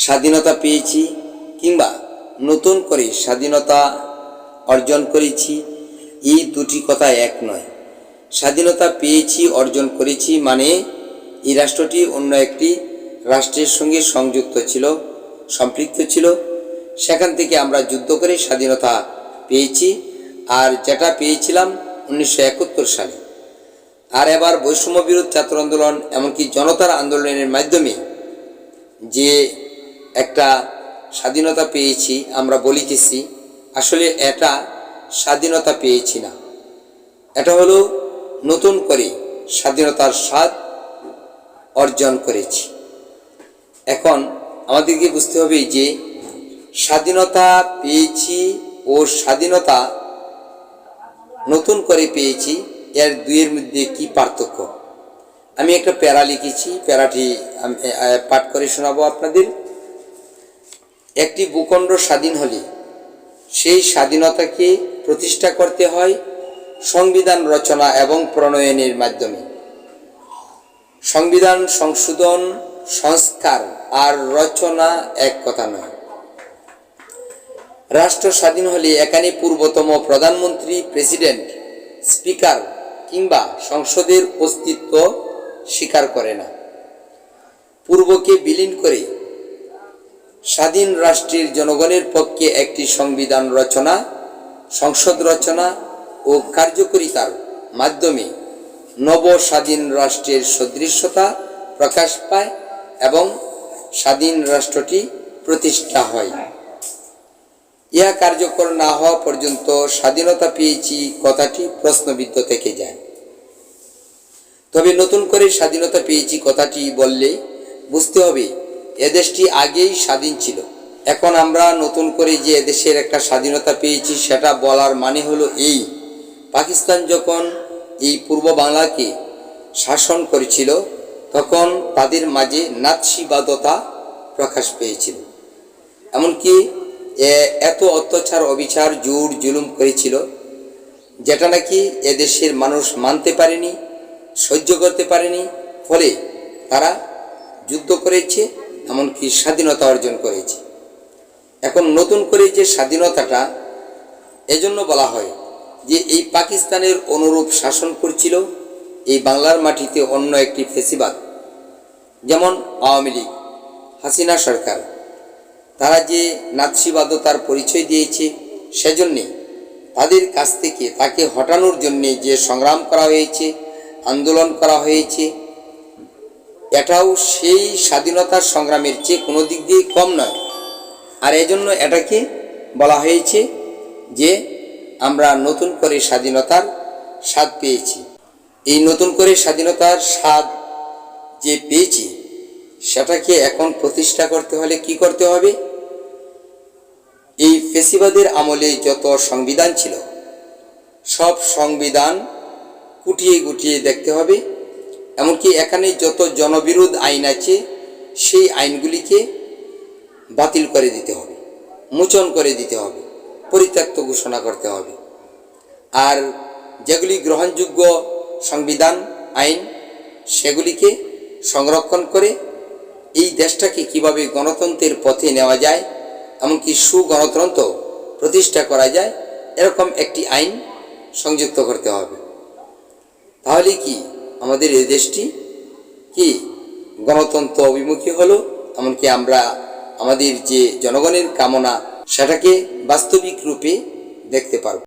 স্বাধীনতা পেয়েছি কিংবা নতুন করে স্বাধীনতা অর্জন করেছি, এই দুটি কথা এক নয়। স্বাধীনতা পেয়েছি, অর্জন করেছি মানে এই রাষ্ট্রটি অন্য একটি রাষ্ট্রের সঙ্গে সংযুক্ত ছিল, সম্পৃক্ত ছিল। সেখান থেকে আমরা যুদ্ধ করে স্বাধীনতা পেয়েছি আর যেটা পেয়েছিলাম উনিশশো একাত্তর সালে। আর এবার বৈষম্য বিরোধ ছাত্র আন্দোলন এমনকি জনতার আন্দোলনের মাধ্যমে যে একটা স্বাধীনতা পেয়েছি, আমরা বলিতেছি, আসলে এটা স্বাধীনতা পেয়েছি না। এটা হলো নতুন করে স্বাধীনতার স্বাদ অর্জন করেছি। এখন আমাদেরকে বুঝতে হবে যে স্বাধীনতা পেয়েছি ও স্বাধীনতা নতুন করে পেয়েছি, এর দুইয়ের মধ্যে কি পার্থক্য? আমি একটা প্যারা লিখেছি, প্যারাটি পাঠ করে শোনাবো আপনাদের। একটি ভূখণ্ড স্বাধীন হলে, সেই স্বাধীনতাকে প্রতিষ্ঠা করতে হয় সংবিধান রচনা এবং প্রণয়নের মাধ্যমে। সংবিধান সংশোধন সংস্কার আর রচনা এক কথা নয়। রাষ্ট্র স্বাধীন হলে এখানে পূর্বতম প্রধানমন্ত্রী, প্রেসিডেন্ট, স্পিকার কিংবা সংসদের অস্তিত্ব স্বীকার করে না। পূর্বকে বিলীন করে স্বাধীন রাষ্ট্রের জনগণের পক্ষে একটি সংবিধান রচনা, সংসদ রচনা ও কার্যকরিতার মাধ্যমে নব স্বাধীন রাষ্ট্রের সদৃশ্যতা প্রকাশ পায় এবং স্বাধীন রাষ্ট্রটি প্রতিষ্ঠা হয়। ইহা কার্যকর না হওয়া পর্যন্ত স্বাধীনতা পেয়েছি কথাটি প্রশ্নবিদ্ধ থেকে যায়। তবে নতুন করে স্বাধীনতা পেয়েছি কথাটি বললে বুঝতে হবে এদেশটি আগেই স্বাধীন ছিল। এখন আমরা নতুন করে যে এদেশের একটা স্বাধীনতা পেয়েছি, সেটা বলার মানে হলো এই। পাকিস্তান যখন এই পূর্ব বাংলাকে শাসন করেছিল, তখন তাদের মাঝে নাৎসিবাদতা প্রকাশ পেয়েছিল। এমনকি এত অত্যাচার, অবিচার, জোর, জুলুম করেছিল, যেটা নাকি এদেশের মানুষ মানতে পারেনি, সহ্য করতে পারেনি, ফলে তারা যুদ্ধ করেছে এমনকি স্বাধীনতা অর্জন করেছে। এখন নতুন করে যে স্বাধীনতাটা, এজন্য বলা হয় যে এই পাকিস্তানের অনুরূপ শাসন করছিল এই বাংলার মাটিতে অন্য একটি ফেসিবাদ, যেমন আওয়ামী লীগ, হাসিনা সরকার। তারা যে নাৎসিবাদতার পরিচয় দিয়েছে সেজন্যে তাদের কাছ থেকে তাকে হটানোর জন্যে যে সংগ্রাম করা হয়েছে, আন্দোলন করা হয়েছে এটাও সেই স্বাধীনতার সংগ্রামের চেয়ে কোনো দিক দিয়ে কম নয়। আর এজন্য এটাকে বলা হয়েছে যে আমরা নতুন করে স্বাধীনতার স্বাদ পেয়েছি। এই নতুন করে স্বাধীনতার স্বাদ যে পেয়েছি, সেটাকে এখন প্রতিষ্ঠা করতে হলে কি করতে হবে? এই ফেসিবাদের আমলে যত সংবিধান ছিল, সব সংবিধান কুটিয়ে গুটিয়ে দেখতে হবে। এমনকি এখানে যত জনবিরোধ আইন আছে, সেই আইনগুলিকে বাতিল করে দিতে হবে, মোচন করে দিতে হবে, পরিত্যক্ত ঘোষণা করতে হবে। আর যেগুলি গ্রহণযোগ্য সংবিধান, আইন, সেগুলিকে সংরক্ষণ করে এই দেশটাকে কীভাবে গণতন্ত্রের পথে নেওয়া যায়, এমনকি সুগণতন্ত্র প্রতিষ্ঠা করা যায়, এরকম একটি আইন সংযুক্ত করতে হবে। তাহলে কি? আমাদের এই দেশটি কি গণতন্ত্র অভিমুখী হলো, এমনকি আমরা আমাদের যে জনগণের কামনা সেটাকে বাস্তবিক রূপে দেখতে পারব।